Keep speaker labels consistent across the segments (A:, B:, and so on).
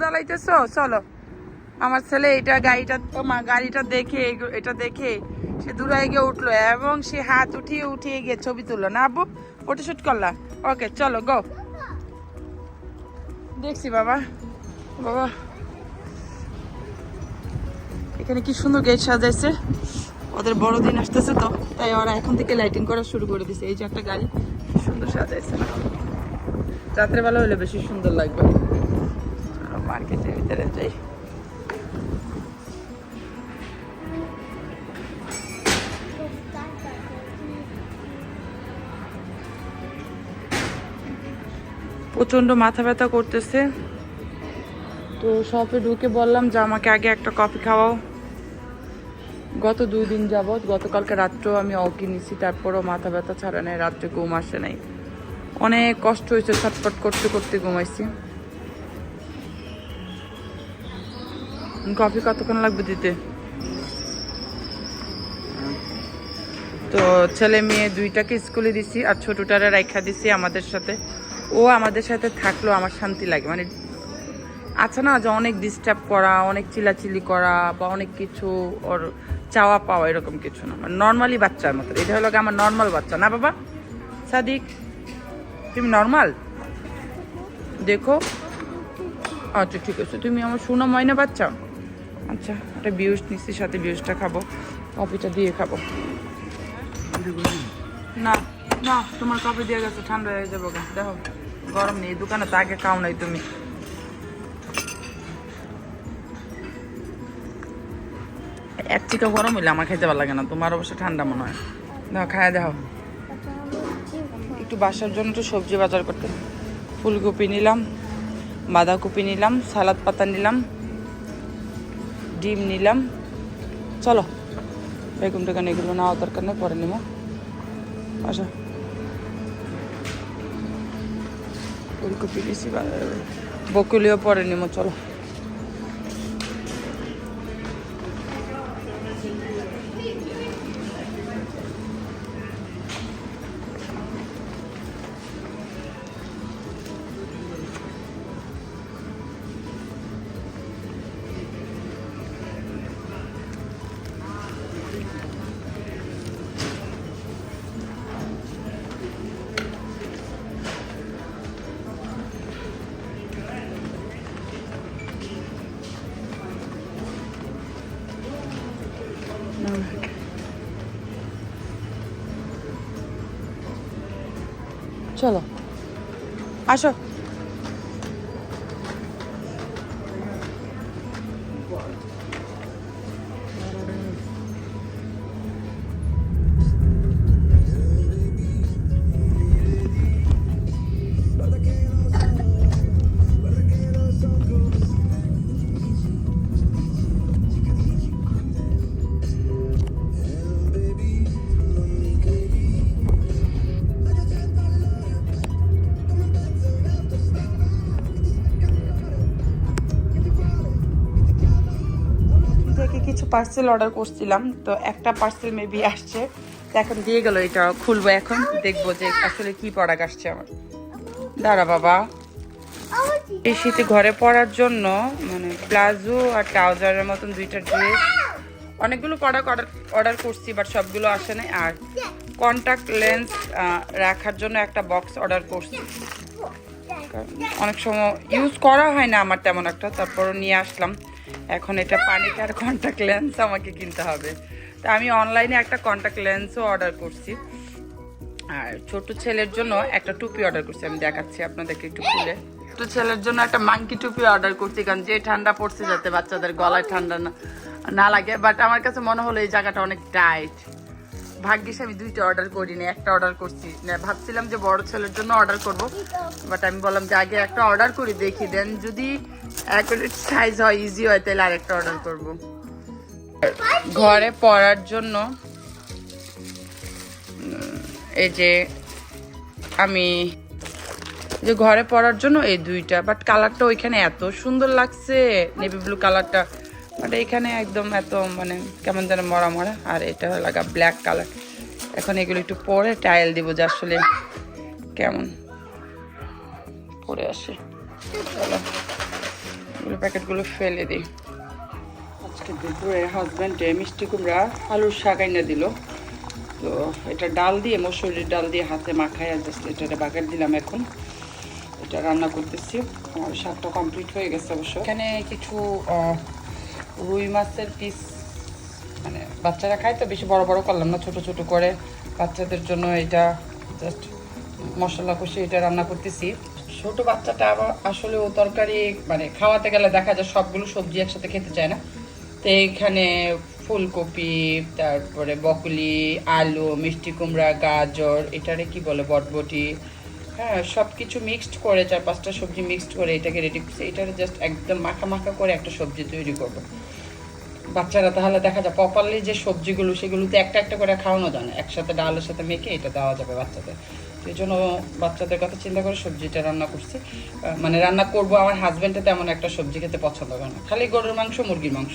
A: জ্বালাইতেছো চলো। আমার ছেলে এটা গাড়িটা গাড়িটা দেখে এটা দেখে সে দূরায় গিয়ে উঠল এবং সে হাত উঠিয়ে উঠিয়ে গিয়ে ছবি তুললো। না আব্বু ফটোশুট করলা। ওকে চলো গো দেখছি বাবা। বাবা। এখানে কি সুন্দর গেট সাজাইছে। ওদের বড়দিন আসতেছে তো, তাই ওরা এখন থেকে লাইটিং করা শুরু করে দিছে। এই যে একটা গাড়ি, সুন্দর সাজাইছে। রাত্রেবেলা হলে বেশি সুন্দর লাগবে। মার্কেটের ভিতরে যাই। প্রচণ্ড মাথা ব্যথা করতেছে। তো শপে ঢুকে বললাম যে, আমাকে আগে একটা কফি খাওয়াও। গত দুই দিন যাবৎ, গতকালকে রাত্রেও আমি অকি নিছি, তারপরও মাথা ব্যথা ছাড়া নেই, রাত্রে ঘুম আসে নাই। অনেক কষ্ট হয়েছে, ছটফট করতে করতে ঘুমাইছি। কফি কতক্ষণ লাগবে দিতে? তো ছেলে মেয়ে দুইটাকে স্কুলে দিছি আর ছোটটারে রাইখা দিছি আমাদের সাথে। ও আমাদের সাথে থাকলেও আমার শান্তি লাগে। মানে আছে না যে অনেক ডিস্টার্ব করা, অনেক চিলাচিলি করা বা অনেক কিছু ওর চাওয়া পাওয়া এরকম কিছু না। নর্মালি বাচ্চার মতো। এটা হলো আমার নর্মাল বাচ্চা। না বাবা? সাদিক, তুমি নর্মাল দেখো। আচ্ছা ঠিক আছে। তুমি আমার সোনা ময়না বাচ্চা? আচ্ছা একটা বিউস নিচ্ছি, সাথে বিউসটা খাব, কফিটা দিয়ে খাব। না না, তোমার কফি দিয়ে গেছে, ঠান্ডা হয়ে যাব দেখো, গরম নেই, দোকানে তো আগে খাও নাই তুমি। এক চিকা গরম হইলে আমার খাইতে ভালো লাগে না, তোমার অবশ্য ঠান্ডা মনে হয়। দেখো খায় দেখো একটু বাসার জন্য একটু সবজি বাজার করতে। ফুলকপি নিলাম, বাঁধাকপি নিলাম, সালাদ পাতা নিলাম ডিম নিলাম। চলো, বেগুন টেগুন এগুলো নেওয়া দরকার নেই, পরে নেব আচ্ছা ফুলকপি বেশি বকুলিও পরে নেব চলো। চলো। আসো। পার্সেল অর্ডার করছিলাম তো একটা পার্সেল মেবি আসছে। তো এখন দিয়ে গেল এটা খুলবো এখন দেখব যে আসলে কি প্রোডাক্ট আসছে আমার। দাঁড়া বাবা। এই শীতে ঘরে পরার জন্য মানে প্লাজো আর ট্রাউজারের মতন দুইটা ড্রেস অনেকগুলো প্রোডাক্ট অর্ডার অর্ডার করছি বাট সবগুলো আসে নাই। আর কন্ট্যাক্ট লেন্স রাখার জন্য একটা বক্স অর্ডার করছি। অনেক সময় ইউজ করা হয় না আমার তেমন একটা, তারপরও নিয়ে আসলাম। এখন এটা পানিকার কন্ট্যাক্ট লেন্স আমাকে কিনতে হবে। তা আমি অনলাইনে একটা কন্ট্যাক্ট লেন্সও অর্ডার করছি। আর ছোট ছেলের জন্য একটা টুপি অর্ডার করছি, আমি দেখাচ্ছি আপনাদেরকে একটু খুলে। ছোট ছেলের জন্য একটা মাঙ্কি টুপি অর্ডার করছি, কারণ যে ঠান্ডা পড়ছে যাতে বাচ্চাদের গলায় ঠান্ডা না লাগে। বাট আমার কাছে মনে হলো এই জায়গাটা অনেক টাইট ভাগ্যিস আমি দুইটা অর্ডার করিনি, একটা অর্ডার করছি। ভাবছিলাম যে বড় ছেলের জন্য অর্ডার করব বাট আমি বললাম যে আগে একটা অর্ডার করি, দেখি দেন যদি অ্যাকুরেট সাইজ হয় ইজি হয়, তাহলে আরেকটা অর্ডার করব। ঘরে পরার জন্য এই যে আমি, যে ঘরে পরার জন্য এই দুইটা বাট কালারটা ওইখানে এত সুন্দর লাগছে নেভি ব্লু কালারটা বাট এখানে একদম এত মানে কেমন যেন মরা মরা। আর এটা লাগা ব্ল্যাক কালার এখন এগুলো একটু পরে টাইল দিব যে আসলে কেমন। পরে আসে। এগুলো প্যাকেটগুলো ফেলে দিই। আজকে দুপুরে হাজব্যান্ডে মিষ্টি কুমড়া, আলুর শাক এনে দিল। তো এটা ডাল দিয়ে, মসুরির ডাল দিয়ে হাতে মাখায় জাস্ট এটা বাগার দিলাম এখন। এটা রান্না করতেছি। আমার শাকটা কমপ্লিট হয়ে গেছে অবশ্য। এখানে কিছু রুই মাছের পিস মানে বাচ্চারা খায় তো, বেশি বড় বড় করলাম না, ছোট ছোট করে। বাচ্চাদের জন্য এটা জাস্ট মশলা কষে এটা রান্না করতেছি। ছোট বাচ্চাটা আবার আসলে ও তরকারি মানে খাওয়াতে গেলে দেখা যায় সবগুলো সবজি একসাথে খেতে চায় না। তো এখানে ফুলকপি, তারপরে বকলি, আলু, মিষ্টি কুমড়া, গাজর, এটারে কি বলে, বটবটি হ্যাঁ সব কিছু মিক্সড করে চার পাঁচটা সবজি মিক্সড করে এটাকে রেডি করছে। এটারে জাস্ট একদম মাখা মাখা করে একটা সবজি তৈরি করব। বাচ্চারা তাহলে দেখা যায় প্রপারলি যে সবজিগুলো সেগুলোতে একটা একটা করে খাওয়ানো যায় না। একসাথে ডালের সাথে মেখে এটা দেওয়া যাবে বাচ্চাদের। এই জন্য বাচ্চাদের কথা চিন্তা করে সবজিটা রান্না করছি। মানে রান্না করব, আমার হাজব্যান্ডে তেমন একটা সবজি খেতে পছন্দ করে না। খালি গরুর মাংস, মুরগির মাংস।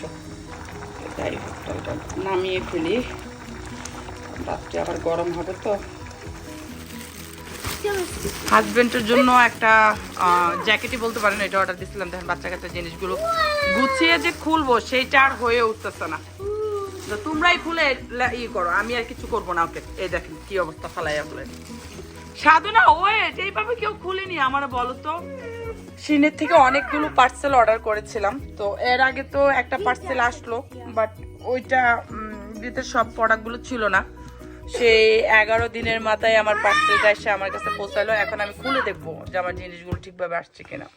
A: ডালটা নামিয়ে ফেলি। রাত্রে আবার গরম হবে তো। হাজবেন্ডের জন্য একটা জ্যাকেটই বলতে পারেন, এটা অর্ডার দিছিলাম। দেখেন বাচ্চা কাচ্চা জিনিসগুলো গুছিয়ে যে খুলবো, সেইটা আর হয়ে উঠতেছে না। তো তোমরাই খুলে ই করো, আমি আর কিছু করব না, ওকে। এই দেখেন, কি অবস্থা, ফালাইয়া খুলে সাধু না ওয়েট এইভাবে কেউ খুলিনি, আমার বলো তো। চীনের থেকে অনেকগুলো পার্সেল অর্ডার করেছিলাম, তো এর আগে তো একটা পার্সেল আসলো বাট ওইটা ভিতরে সব প্রোডাক্টগুলো ছিল না। সেই এগারো দিনের মাথায় আমার পার্সেলটা এসে আমার কাছে পৌঁছালো। এখন আমি খুলে দেখব যে আমার জিনিসগুলো ঠিকভাবে আসছে কিনা।